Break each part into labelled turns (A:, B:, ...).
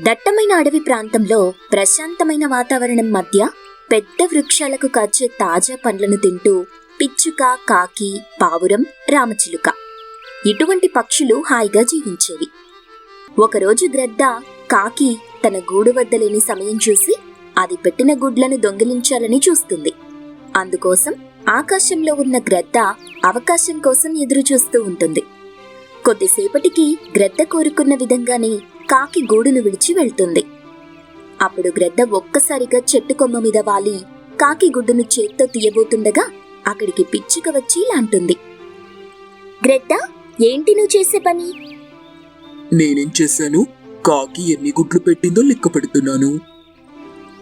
A: దట్టమైన అడవి ప్రాంతంలో ప్రశాంతమైన వాతావరణం మధ్య పెద్ద వృక్షాలకు కాచే తాజా పండ్లను తింటూ పిచ్చుక కాకి పావురం రామచిలుక. ఇటువంటి పక్షులు హాయిగా జీవించేవి. ఒకరోజు గ్రద్ద కాకి తన గూడు వద్ద లేని సమయం చూసి అది పెట్టిన గుడ్లను దొంగిలించాలని చూస్తుంది. అందుకోసం ఆకాశంలో ఉన్న గ్రద్ద అవకాశం కోసం ఎదురు చూస్తూ ఉంటుంది. కొద్దిసేపటికి గ్రద్ద కోరుకున్న విధంగానే కాకి గూడును విడిచి వెళ్తుంది. అప్పుడు గ్రద్ద ఒక్కసారిగా చెట్టు కొమ్మ మీద వాలి. కాకి గుడ్డును చేత్తో తీయబోతుండగా అక్కడికి పిచ్చుక వచ్చి ఇలా అంటుంది. గ్రద్ద ఏంటి నువ్వు చేసే పని?
B: నేనేం చేశాను? కాకి ఎన్ని గుడ్లు పెట్టిందో లెక్క పెడుతున్నాను.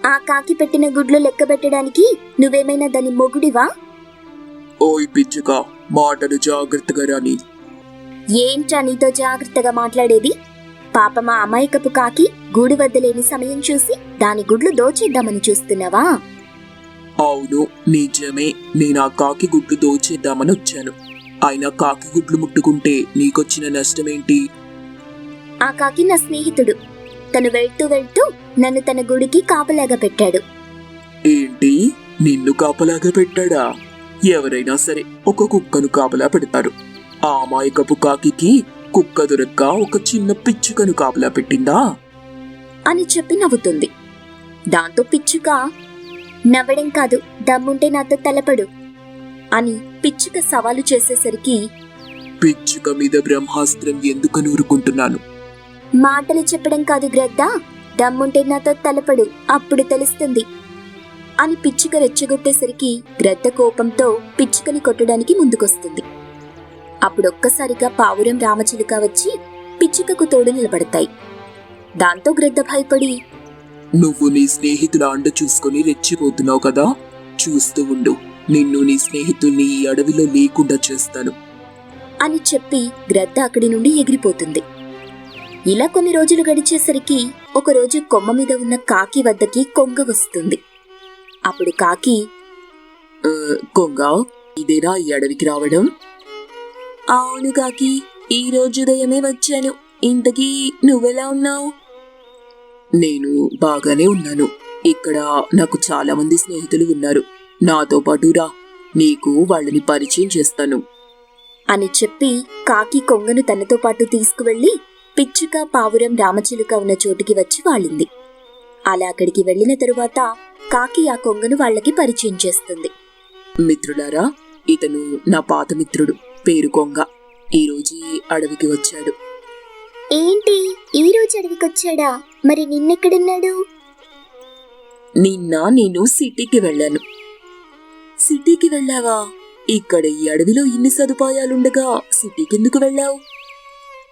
A: ఆ కాకి పెట్టిన గుడ్లు లెక్క పెట్టడానికి నువ్వేమైనా దాని మొగుడివా?
B: ఓయ్ పిచ్చుక మాటలు జాగ్రత్తగా రాని.
A: ఏంట్రా నీతో జాగ్రత్తగా మాట్లాడేది? పాపమా అమాయకపు కాకి గూడు వద్ద లేని సమయం చూసి దాని గుడ్లు దోచేద్దామని చూస్తున్నావా?
B: అవును నిజమే. నేను ఆ కాకి గుడ్లు దోచేద్దామని వచ్చాను. అయినా కాకి గుడ్లు ముట్టుకుంటే నీకొచ్చిన నష్టమేంటి?
A: ఆ కాకి నా స్నేహితుడు. తను వెళ్తూ వెళ్తూ నన్ను తన గుడికి కాపలాగా పెట్టాడు.
B: ఏంటి? నిన్ను కాపలాగా పెట్టాడా? ఎవరైనా సరే ఒక కుక్కను కాపలా పెడతారు. ఆ అమాయకపు కాకికి కుక్క దొరక్క ఒక చిన్న పిచ్చుకను కాపలా పెట్టిందా?
A: అని చెప్పి నవ్వుతుంది. దాంతో పిచ్చుక నవ్వడం కాదు దమ్ముంటే నాతో తలపడు అని పిచ్చుక సవాలు చేసేసరికి
B: పిచ్చుక మీద బ్రహ్మాస్త్రం ఎందుకు నూరుకుంటున్నాను?
A: మాటలు చెప్పడం కాదు గ్రద్ద దమ్ముంటే నాతో తలపడు అప్పుడు తెలుస్తుంది అని పిచ్చుక రెచ్చగొట్టేసరికి గ్రద్ద కోపంతో పిచ్చుకని కొట్టడానికి ముందుకొస్తుంది. అప్పుడొక్కసారిగా పావురం రామచిలుక వచ్చి పిచ్చుకకు తోడు నిలబడతాయి. దాంతో గ్రద్ద భయపడి
B: నువ్వు నీ స్నేహితుల అండ చూసుకొని రెచ్చిపోతున్నావు కదా? చూస్తూ ఉండు. నిన్ను నీ స్నేహితుల్ని ఈ అడవిలో లేకుండా చేస్తాను.
A: అని చెప్పి గ్రద్ద అక్కడి నుండి ఎగిరిపోతుంది. ఇలా కొన్ని రోజులు గడిచేసరికి ఒకరోజు కొమ్మ మీద ఉన్న కాకి వద్దకి కొంగ వస్తుంది. అప్పుడు కాకి
B: "ఆ, కొంగ ఇదేనా ఈ అడవికి రావడం? అవును కాకి ఈ రోజు ఉదయమే వచ్చాను. ఇంతకీ నువ్వెలా ఉన్నావు? నేను బాగానే ఉన్నాను. ఇక్కడ నాకు చాలా మంది స్నేహితులు ఉన్నారు. నాతో పాటు రా. నీకు వాళ్ళని పరిచయం చేస్తాను.
A: అని చెప్పి కాకి కొంగను తనతో పాటు తీసుకువెళ్ళి పిచ్చుక పావురం రామచిలుక ఉన్న చోటికి వచ్చి వాలింది. అలా అక్కడికి వెళ్ళిన తరువాత కాకి ఆ కొంగను వాళ్ళకి పరిచయం చేస్తుంది.
B: మిత్రులారా ఇతను నా పాత మిత్రుడు. పేరు కొంగ. ఈ రోజు ఈ అడవికి వచ్చాడు.
A: ఏంటి? ఈ రోజు అడవికొచ్చాడా? మరి నిన్నెక్కడున్నాడు?
B: నిన్న నేను సిటీకి వెళ్ళాను. సిటీకి వెళ్ళావా? ఇక్కడ ఈ అడవిలో ఇన్ని సదుపాయాలుండగా సిటీకి ఎందుకు వెళ్ళావు?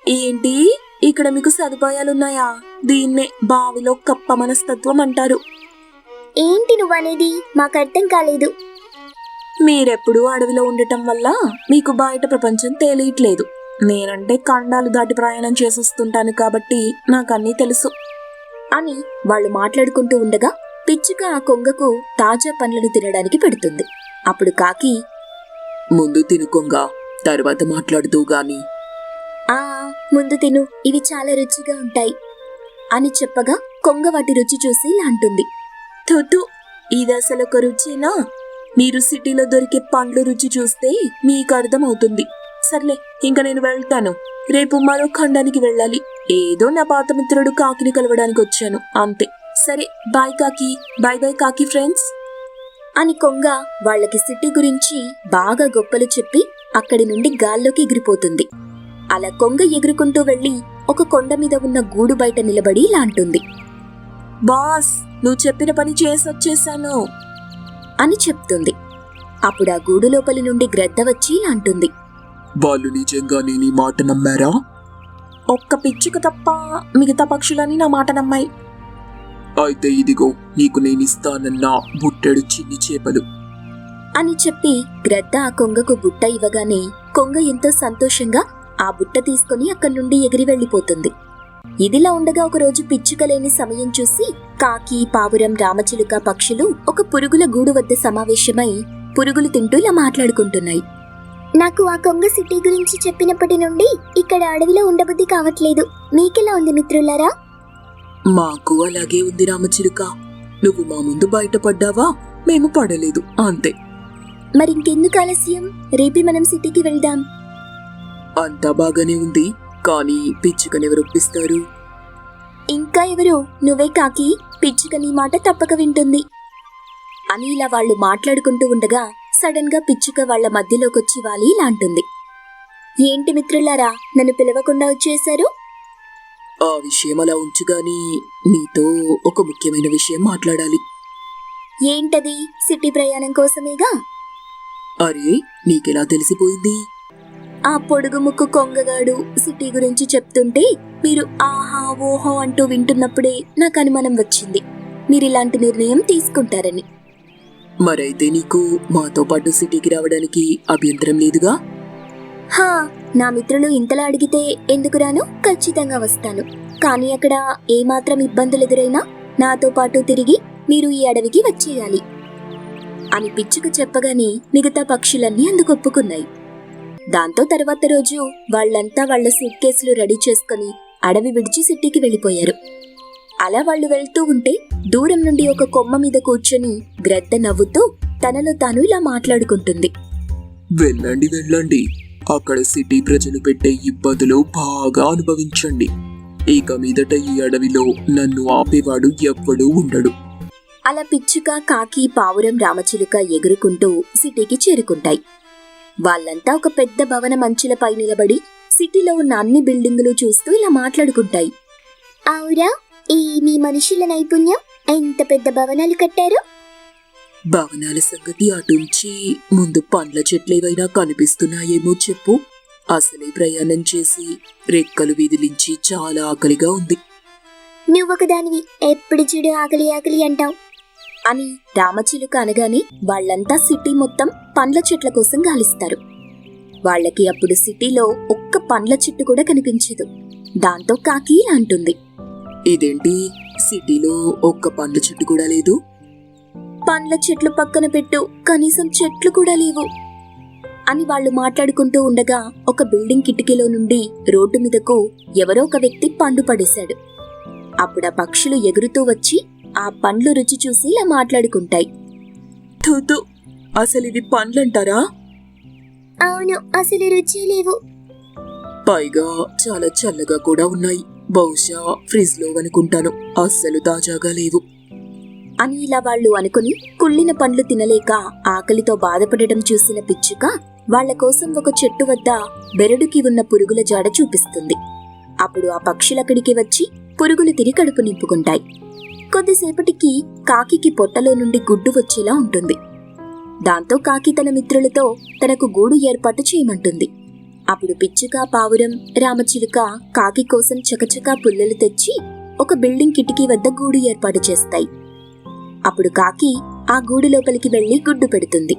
B: ఏంటి? ఇక్కడ మీకు సదుపాయాలున్నాయా? దీన్నే బావిలో కప్ప మనస్తత్వం అంటారు.
A: ఏంటి నువ్వనేది? మాకు అర్థం కాలేదు.
B: మీరెప్పుడూ అడవిలో ఉండటం వల్ల మీకు బయట ప్రపంచం తెలియట్లేదు. నేనంటే ఖండాలు దాటి ప్రయాణం చేసొస్తుంటాను కాబట్టి నాకన్నీ తెలుసు.
A: అని వాళ్ళు మాట్లాడుకుంటూ ఉండగా పిచ్చుక ఆ కొంగకు తాజా పండ్లను తినడానికి పెడుతుంది. అప్పుడు కాకి
B: ముందు తినుకొంగ తర్వాత మాట్లాడుతూ గాని.
A: ఆ ముందు తిను ఇవి చాలా రుచిగా ఉంటాయి అని చెప్పగా కొంగ వాటి రుచి చూసి ఇలా అంటుంది.
B: తుతు ఇది అసలు ఒక రుచేనా? మీరు సిటీలో దొరికే పండ్లు రుచి చూస్తే మీకు అర్థమవుతుంది. సర్లే ఇంకా నేను వెళ్తాను. రేపు మరో ఖండానికి వెళ్ళాలి. ఏదో నా పాత మిత్రుడు కాకిని కలవడానికి వచ్చాను. అంతే. సరే బాయ్ కాకి. బాయ్ బాయ్ కాకి ఫ్రెండ్స్.
A: అని కొంగ వాళ్ళకి సిటీ గురించి బాగా గొప్పలు చెప్పి అక్కడి నుండి గాల్లోకి ఎగిరిపోతుంది. అలా కొంగ ఎగురుకుంటూ వెళ్ళి ఒక కొండ మీద ఉన్న గూడు బయట నిలబడి ఇలా అంటుంది.
B: బాస్ నువ్వు చెప్పిన పని చేసి వచ్చేసాను
A: అని చెప్తుంది. అప్పుడు ఆ గూడు లోపలి నుండి గ్రద్ద వచ్చి అంటుంది.
B: వాళ్ళు నిజంగా నేను ఈ మాట నమ్మారా? ఒక్క పిచ్చుక తప్ప మిగతా పక్షులని నా మాట నమ్మాయి. అయితే ఇదిగో నీకు నేను ఇస్తానన్నా బుట్టెడు చిన్ని చేపలు.
A: అని చెప్పి గ్రద్ద ఆ కొంగకు బుట్ట ఇవ్వగానే కొంగ ఎంతో సంతోషంగా ఆ బుట్ట తీసుకుని అక్కడి నుండి ఎగిరి వెళ్ళిపోతుంది. ఇదిలా ఉండగా ఒకరోజు పిచ్చుక లేని సమయం చూసి కాకి పావురం రామచిలుక పక్షులు ఒక పురుగుల గూడు వద్ద సమావేశమై పురుగులు తింటూ ఇలా మాట్లాడుకుంటున్నాయి. నాకు ఆ కొంగ సిటీ గురించి చెప్పినప్పటి నుండి ఇక్కడ అడవిలో ఉండబుద్ధి కావట్లేదు. మీకెలా ఉంది మిత్రులారా?
B: మాకు అలాగే ఉంది రామచిలుక. నువ్వు మా ముందు బయటపడ్డావా? మేము పడలేదు అంతే.
A: మరింకెందుకు ఆలస్యం? రేపే మనం సిటీకి వెళ్దాం.
B: అంతా బాగానే ఉంది. కానీ పిచ్చుకనెవరు ఒప్పిస్తారు?
A: ఇంకా ఎవరు? నువ్వే కాకి పిచ్చుక నీ మాట తప్పక వింటుంది. అని ఇలా వాళ్ళు మాట్లాడుకుంటూ ఉండగా సడన్గా పిచ్చుక వాళ్ళ మధ్యలోకొచ్చి వాలి ఇలా అంటుంది ఏంటి మిత్రులారా నన్ను పిలవకుండా వచ్చేశారు?
B: ఆ విషయం అలా ఉంచు గాని నీతో ఒక ముఖ్యమైన విషయం మాట్లాడాలి.
A: ఏంటది? సిటీ ప్రయాణం కోసమేగా?
B: అరే నీకెలా తెలిసిపోయింది?
A: ఆ పొడుగు ముక్కు కొంగగాడు సిటీ గురించి చెప్తుంటే మీరు ఆహా ఓహో అంటూ వింటున్నప్పుడే నాకు అనుమానం వచ్చింది. మీరు ఇలాంటి నిర్ణయం తీసుకుంటారని.
B: మరైతే నీకు మాతో పాటు సిటీకి రావడానికి అభ్యంతరం లేదుగా?
A: హా నా మిత్రులు ఇంతలా అడిగితే ఎందుకు రాను? ఖచ్చితంగా వస్తాను. కానీ అక్కడ ఏమాత్రం ఇబ్బందులు ఎదురైనా నాతో పాటు తిరిగి మీరు ఈ అడవికి వచ్చేయాలి. అని పిచ్చుక చెప్పగానే మిగతా పక్షులన్నీ అందుకు ఒప్పుకున్నాయి. దాంతో తర్వాత రోజు వాళ్ళంతా వాళ్ళ సూట్ కేసులు రెడీ చేసుకుని అడవి విడిచి సిటీకి వెళ్ళిపోయారు. అలా వాళ్ళు వెళ్తూ ఉంటే దూరం నుండి ఒక కొమ్మ మీద కూర్చొని గ్రద్ద నవ్వుతూ తనలో తాను ఇలా మాట్లాడుకుంటుంది.
B: వెళ్ళండి వెళ్ళండి. అక్కడ సిటీ ప్రజలు పెట్టే ఇబ్బందులు బాగా అనుభవించండి. ఇక మీదట ఈ అడవిలో నన్ను ఆపేవాడు ఎవ్వడూ ఉండడు.
A: అలా పిచ్చుక కాకి పావురం రామచిలుక ఎగురుకుంటూ సిటీకి చేరుకుంటాయి. వాళ్ళంతా ఒక పెద్ద భవన మంచులపై నిలబడి సిటీలో ఉన్న అన్ని బిల్డింగులు చూస్తూ ఇలా మాట్లాడుకుంటాయి. అవురా ఈ మీ మనుషుల నైపుణ్యం? ఎంత పెద్ద భవనాలు కట్టారు?
B: భవనాల సంగతి అటుంచి ముందు పండ్ల చెట్లేవైనా కనిపిస్తున్నాయేమో చెప్పు. అసలే ప్రయాణం చేసి రెక్కలు విదిలించి చాలా ఆకలిగా ఉంది.
A: నువ్వొక దానివి ఎప్పుడు చూడు ఆకలి ఆకలి అంటావు? అని రామచిలుక అనగానే వాళ్ళంతా సిటీ మొత్తం పండ్ల చెట్ల కోసం గాలిస్తారు. వాళ్ళకి అప్పుడు సిటీలో ఒక్క పండ్ల చెట్టు కూడా కనిపించదు. దాంతో కాకి అంటుంది.
B: ఇదేంటి? సిటీలో ఒక్క పండ్ల చెట్టు కూడా లేదు?
A: పండ్ల చెట్లు పక్కన పెట్టు కనీసం చెట్లు కూడా లేవు. అని వాళ్ళు మాట్లాడుకుంటూ ఉండగా ఒక బిల్డింగ్ కిటికీలో నుండి రోడ్డు మీదకు ఎవరో ఒక వ్యక్తి పండు పడేశాడు. అప్పుడు ఆ పక్షులు ఎగురుతూ వచ్చి ఆ పండ్లు రుచి చూసి ఇలా మాట్లాడుకుంటాయి.
B: థూ అసలు ఇవి పండ్లంటారా?
A: అవును అసలు రుచి లేవు.
B: పైగా చాలా చల్లగా కూడా ఉన్నాయి. బహుశా ఫ్రిడ్జ్లో అనుకుంటాను అస్సలు తాజాగా లేవు.
A: అని ఇలా వాళ్ళు అనుకుని కుళ్ళిన పండ్లు తినలేక ఆకలితో బాధపడటం చూసిన పిచ్చుక వాళ్ళ కోసం ఒక చెట్టు వద్ద బెరడుకి ఉన్న పురుగుల జాడ చూపిస్తుంది. అప్పుడు ఆ పక్షులక్కడికి వచ్చి పురుగులు తిని కడుపు నింపుకుంటాయి. కొద్దిసేపటికి కాకికి పొట్టలో నుండి గుడ్డు వచ్చేలా ఉంటుంది. దాంతో కాకి తన మిత్రులతో తనకు గూడు ఏర్పాటు చేయమంటుంది. అప్పుడు పిచ్చుక పావురం రామచిలుక కాకి కోసం చకచకా పుల్లలు తెచ్చి ఒక బిల్డింగ్ కిటికీ వద్ద గూడు ఏర్పాటు చేస్తాయి. అప్పుడు కాకి ఆ గూడు లోపలికి వెళ్ళి గుడ్డు పెడుతుంది.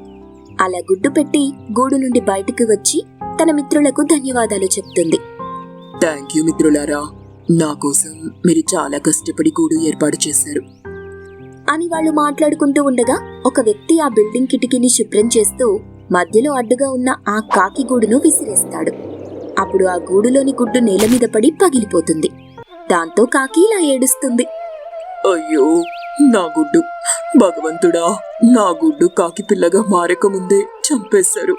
A: అలా గుడ్డు పెట్టి గూడు నుండి బయటకు వచ్చి తన మిత్రులకు ధన్యవాదాలు చెప్తుంది.
B: థ్యాంక్ యూ మిత్రులారా. నా కోసం మీరు చాలా కష్టపడి గూడు ఏర్పాటు చేశారు.
A: అని వాళ్ళు మాట్లాడుకుంటూ ఉండగా ఒక వ్యక్తి ఆ బిల్డింగ్ కిటికీని శుభ్రం చేస్తూ మధ్యలో అడ్డుగా ఉన్న ఆ కాకి గూడును విసిరేస్తాడు. అప్పుడు ఆ గూడులోని గుడ్డు నేల మీద పడి పగిలిపోతుంది. దాంతో కాకి ఇలా ఏడుస్తుంది.
B: అయ్యో నా గుడ్డు. భగవంతుడా నా గుడ్డు కాకి పిల్లగా మారకముందే చంపేశారు.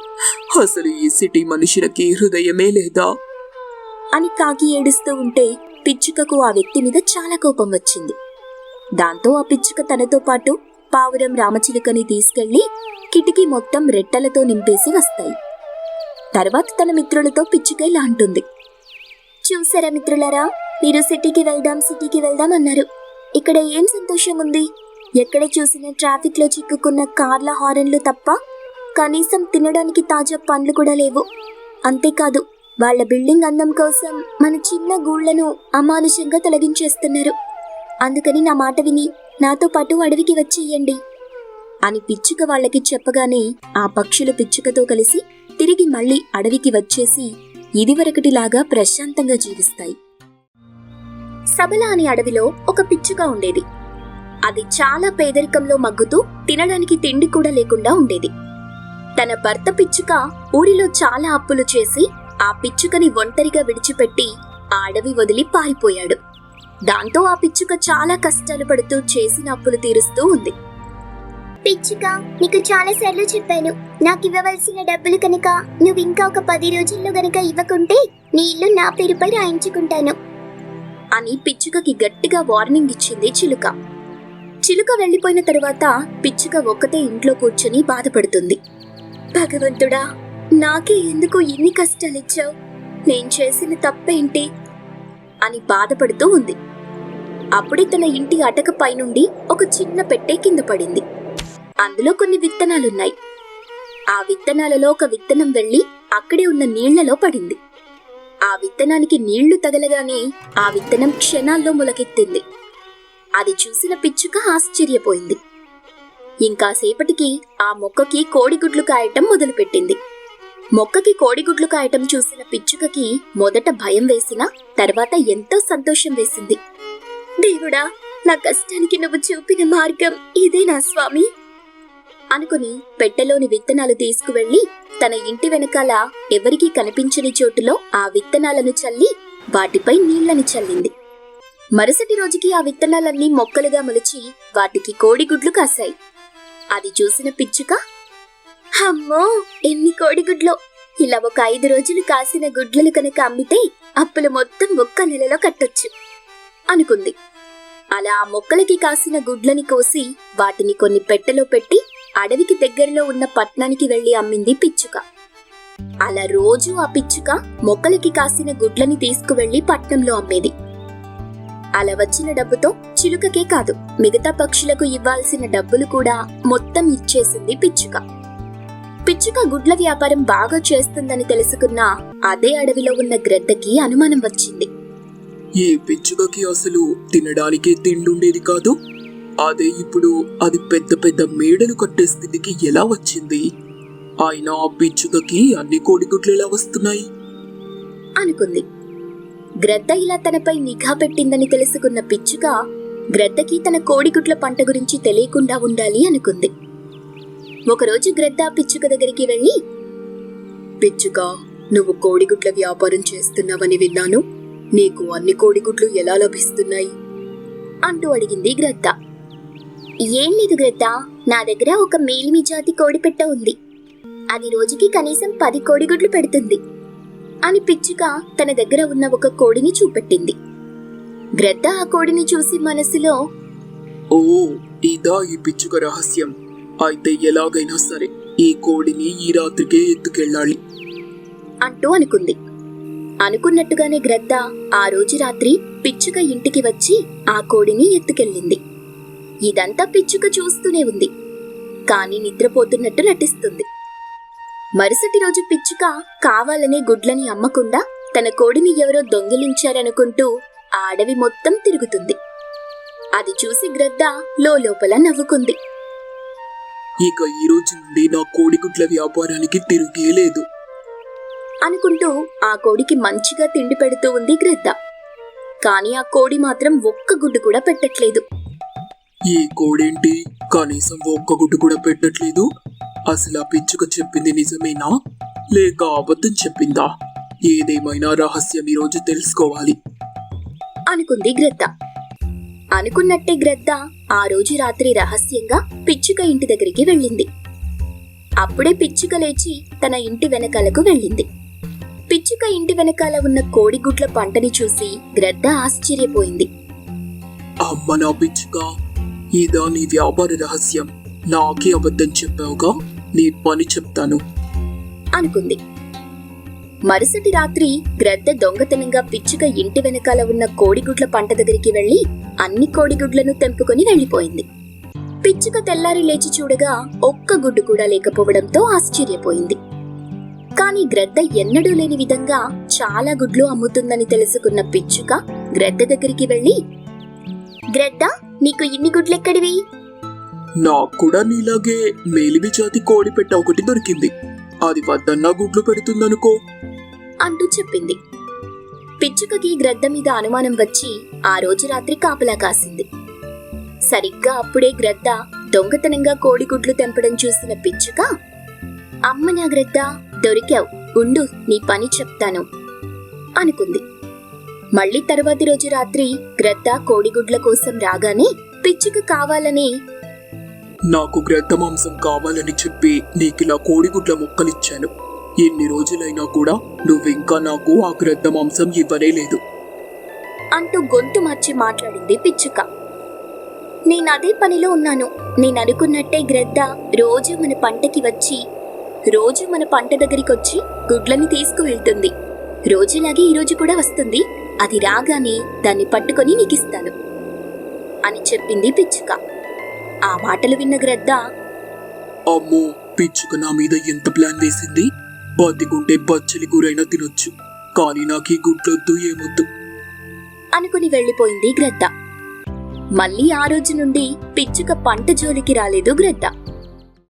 B: అసలు ఈ సిటీ మనుషులకి హృదయమే లేదా?
A: అని కాకి ఏడుస్తూ ఉంటే పిచ్చుకకు ఆ వ్యక్తి మీద చాలా కోపం వచ్చింది. దాంతో ఆ పిచ్చుక తనతో పాటు పావురం రామచిలుకని తీసుకెళ్ళి కిటికీ మొత్తం రెట్టలతో నింపేసి వస్తాయి. తర్వాత తన మిత్రులతో పిచ్చుక ఇలా అంటుంది. చూసారా మిత్రులారా మీరు సిటీకి వెళ్దాం సిటీకి వెళ్దాం అన్నారు. ఇక్కడ ఏం సంతోషం ఉంది? ఎక్కడ చూసినా ట్రాఫిక్లో చిక్కుకున్న కార్ల హారన్లు తప్ప కనీసం తినడానికి తాజా పండ్లు కూడా లేవు. అంతేకాదు వాళ్ళ బిల్డింగ్ అందం కోసం మన చిన్న గూళ్ళను అమానుషంగా తొలగించేస్తున్నారు. అందుకని నా మాట విని నాతో పాటు అడవికి వచ్చేయండి. అని పిచ్చుక వాళ్ళకి చెప్పగానే ఆ పక్షులు పిచ్చుకతో కలిసి తిరిగి మళ్ళీ అడవికి వచ్చేసి ఇదివరకటిలాగా ప్రశాంతంగా జీవిస్తాయి. సబల అనే అడవిలో ఒక పిచ్చుక ఉండేది. అది చాలా పేదరికంలో మగ్గుతూ తినడానికి తిండి కూడా లేకుండా ఉండేది. తన భర్త పిచ్చుక ఊరిలో చాలా అప్పులు చేసి ఆ పిచ్చుకని ఒంటరిగా విడిచిపెట్టి ఆ అడవి వదిలి పారిపోయాడు. దాంతో ఆ పిచ్చుక చాలా కష్టాలు పడుతూ చేసిన అప్పులు తీరుస్తూ ఉంది.
C: పిచ్చుక నీకు చాలా సార్లు చెప్పాను. నాకు ఇవ్వవలసిన డబ్బులు కనుక నువ్వు ఇంకా ఒక పది రోజుల్లో గనుక ఇవ్వకుంటే నీ ఇల్లు నా పేరుపై రాయించుకుంటాను.
A: అని పిచ్చుకకి గట్టిగా వార్నింగ్ ఇచ్చింది చిలుక. చిలుక వెళ్ళిపోయిన తరువాత పిచ్చుక ఒక్కతే ఇంట్లో కూర్చొని బాధపడుతుంది. భగవంతుడా నాకే ఎందుకు ఇన్ని కష్టాలిచ్చావు నేను చేసిన తప్పేంటి? అని బాధపడుతూ ఉంది. అప్పుడే తన ఇంటి అటక పైనుండి ఒక చిన్న పెట్టె కింద పడింది. అందులో కొన్ని విత్తనాలున్నాయి. ఆ విత్తనాలలో ఒక విత్తనం వెళ్ళి అక్కడే ఉన్న నీళ్ళలో పడింది. ఆ విత్తనానికి నీళ్ళు తగలగానే ఆ విత్తనం క్షణాల్లో మొలకెత్తింది. అది చూసిన పిచ్చుక ఆశ్చర్యపోయింది. ఇంకాసేపటికి ఆ మొక్కకి కోడిగుడ్లు కాయటం మొదలుపెట్టింది. మొక్కకి కోడిగుడ్లు కాయటం చూసిన పిచ్చుకకి మొదట భయం వేసినా తర్వాత ఎంతో సంతోషం వేసింది. దేవుడా నా కష్టానికి నువ్వు చూపిన మార్గం ఇదేనా స్వామి. అనుకుని పెట్టెలోని విత్తనాలు తీసుకువెళ్ళి తన ఇంటి వెనకాల ఎవరికీ కనిపించని చోటులో ఆ విత్తనాలను చల్లి వాటిపై నీళ్ళను చల్లింది. మరుసటి రోజుకి ఆ విత్తనాలన్నీ మొక్కలుగా మొలిచి వాటికి కోడిగుడ్లు కాశాయి. అది చూసిన పిచ్చుక అమ్మో ఎన్ని కోడిగుడ్లో. ఇలా ఒక ఐదు రోజులు కాసిన గుడ్లను కనుక అమ్మితే అప్పులు మొత్తం ఒక్క నెలలో కట్టొచ్చు. అనుకుంది. అలా ఆ మొక్కలకి కాసిన గుడ్లని కోసి వాటిని కొన్ని పెట్టెలో పెట్టి అడవికి దగ్గరలో ఉన్న పట్నానికి వెళ్ళి అమ్మింది పిచ్చుక. అలా రోజు ఆ పిచ్చుక మొక్కలకి కాసిన గుడ్లని తీసుకువెళ్ళి పట్నంలో అమ్మేది. అలా వచ్చిన డబ్బుతో చిలుకకే కాదు మిగతా పక్షులకు ఇవ్వాల్సిన డబ్బులు కూడా మొత్తం ఇచ్చేసింది పిచ్చుక. పిచ్చుక గుడ్ల వ్యాపారం బాగా చేస్తుందని తెలుసుకున్న అదే అడవిలో ఉన్న గ్రద్దకి అనుమానం వచ్చింది.
B: ఏ పిచ్చుకకి అసలు తినడానికే తిండుండేది కాదు. అదే ఇప్పుడు అది పెద్ద పెద్ద మేడలు కట్టే స్థితికి ఎలా వచ్చింది? అయినా ఆ పిచ్చుకకి అన్ని కోడిగుడ్లు ఎలా వస్తున్నాయి.
A: అనుకుంది. గ్రద్ద ఇలా తనపై నిఘా పెట్టిందని తెలుసుకున్న పిచ్చుక గ్రద్దకి తన కోడిగుడ్ల పంట గురించి తెలియకుండా ఉండాలి అనుకుంది. ఒకరోజు గ్రద్ద పిచ్చుక దగ్గరికి వెళ్ళి పిచ్చుక నువ్వు కోడిగుడ్ల వ్యాపారం చేస్తున్నావని విన్నాను. నీకు అన్ని కోడిగుడ్లు ఎలా లభిస్తున్నాయి? అంటూ అడిగింది గ్రద్ద.
C: ఏం లేదు గ్రద్ద నా దగ్గర ఒక మేలిమి జాతి కోడిపెట్ట ఉంది. అది రోజుకి కనీసం పది కోడిగుడ్లు పెడుతుంది.
A: అని పిచ్చుక తన దగ్గర ఉన్న ఒక కోడిని చూపెట్టింది. గ్రద్ద ఆ కోడిని చూసి మనసులో
B: ఓ ఇదా ఈ పిచ్చుక రహస్యం. అయితే ఎలాగైనా సరే ఈ కోడిని ఈ రాత్రికే ఎత్తుకెళ్ళాలి.
A: అంటూ అనుకుంది. అనుకున్నట్టుగానే గ్రద్ద ఆ రోజు రాత్రి పిచ్చుక ఇంటికి వచ్చి ఆ కోడిని ఎత్తుకెళ్ళింది. ఇదంతా పిచ్చుక చూస్తూనే ఉంది. కాని నిద్రపోతున్నట్టు నటిస్తుంది. మరుసటి రోజు పిచ్చుక కావాలనే గుడ్లని అమ్మకుండా తన కోడిని ఎవరో దొంగిలించారనుకుంటూ ఆ అడవి మొత్తం తిరుగుతుంది. అది చూసి గ్రద్ద లోపల నవ్వుకుంది.
B: ఇక ఈ రోజు నుండి నా కోడిగుడ్ల వ్యాపారానికి తిరిగే లేదు.
A: అనుకుంటూ ఆ కోడికి మంచిగా తిండి పెడుతూ ఉంది గ్రద్ద. కానీ ఆ కోడి మాత్రం ఒక్క గుడ్డు కూడా పెట్టట్లేదు.
B: ఈ కోడేంటి? కనీసం ఒక్క గుడ్డు కూడా పెట్టట్లేదు? అసలు ఆ పిచ్చుక చెప్పింది నిజమేనా? లేక అబద్ధం చెప్పిందా? ఏదేమైనా రహస్యం ఈ రోజు తెలుసుకోవాలి.
A: అనుకుంది గ్రద్ద. అనుకున్నట్టే గ్రద్ద ఆ రోజు రాత్రి రహస్యంగా పిచ్చుక ఇంటి దగ్గరికి వెళ్ళింది. అప్పుడే పిచ్చుక లేచి తన ఇంటి వెనకాలకు వెళ్ళింది. పిచ్చుక ఇంటి వెనకాల ఉన్న కోడిగుడ్ల పంటని చూసి గ్రద్ద ఆశ్చర్యపోయింది.
B: అమ్మ నా పిచ్చుక ఇదా నీ వ్యాపార రహస్యం. నాకే అబద్ధం చెప్పావుగా? నీ పని చెప్తాను.
A: అనుకుంది. మరుసటి రాత్రి గ్రద్ద దొంగతనంగా పిచ్చుక ఇంటి వెనకాల ఉన్న కోడిగుడ్ల పంట దగ్గరికి వెళ్ళి అన్ని కోడిగుడ్లను తెంపుకొని వెళ్ళిపోయింది పిచ్చుక తెల్లారి లేచి చూడగా ఒక్క గుడ్డు కూడా లేకపోవడంతో ఆశ్చర్యపోయింది. కాని గ్రద్ద ఎన్నడూ లేని విధంగా చాలా గుడ్లు అమ్ముతుందని తెలుసుకున్న పిచ్చుక గ్రద్ద దగ్గరికి వెళ్ళి
C: గ్రద్ద నీకు ఇన్ని గుడ్లెక్కడివి?
B: నాకు కూడా నీలాగే మేలిమి జాతి కోడి పెట్ట ఒకటి దొరికింది. అది వద్దన్నా గుడ్లు పెడుతుందనుకో.
A: అంటూ చెప్పింది. పిచ్చుకకి గ్రద్ద మీద అనుమానం వచ్చి ఆ రోజు రాత్రి కాపలా కాసింది. సరిగ్గా అప్పుడే గ్రద్ద దొంగతనంగా కోడిగుడ్లు తెంపడం చూసిన పిచ్చుక అమ్మ నా గ్రద్ద దొరికావు. ఉండు నీ పని చెప్తాను అనుకుంది. మళ్ళీ తర్వాతి రోజు రాత్రి గ్రద్ద కోడిగుడ్ల కోసం రాగానే పిచ్చుక కావాలని
B: నాకు గ్రద్ద మాంసం కావాలని చెప్పి నీకిలా కోడిగుడ్ల ముక్కలిచ్చాను. ఎన్ని రోజులైనా కూడా నువ్వింకా నాకు ఆ గ్రద్ద మాంసం ఇవ్వనే లేదు.
A: అంటూ గొంతు మార్చి మాట్లాడింది పిచ్చుక. నేను అదే పనిలో ఉన్నాను. నేను అనుకున్నట్టే గ్రద్ద రోజు మన పంటకి వచ్చి రోజు మన పంట దగ్గరికి వచ్చి గుడ్లని తీసుకువెళ్తుంది. రోజులాగే ఈరోజు కూడా వస్తుంది. అది రాగానే దాన్ని పట్టుకొని నీకిస్తాను అని చెప్పింది పిచ్చుక. ఆ మాటలు విన్న గ్రద్ద
B: అమ్మో పిచ్చుక నా మీద ఎంత ప్లాన్ వేసింది? బతికుంటే బచ్చలి కూరైనా తినొచ్చు. కానీ నాకు ఈ గుడ్లొద్దు ఏమొద్దు.
A: అనుకుని వెళ్ళిపోయింది గ్రద్ద. మళ్ళీ ఆ రోజు నుండి పిచ్చుక పంట జోలికి రాలేదు గ్రద్ద.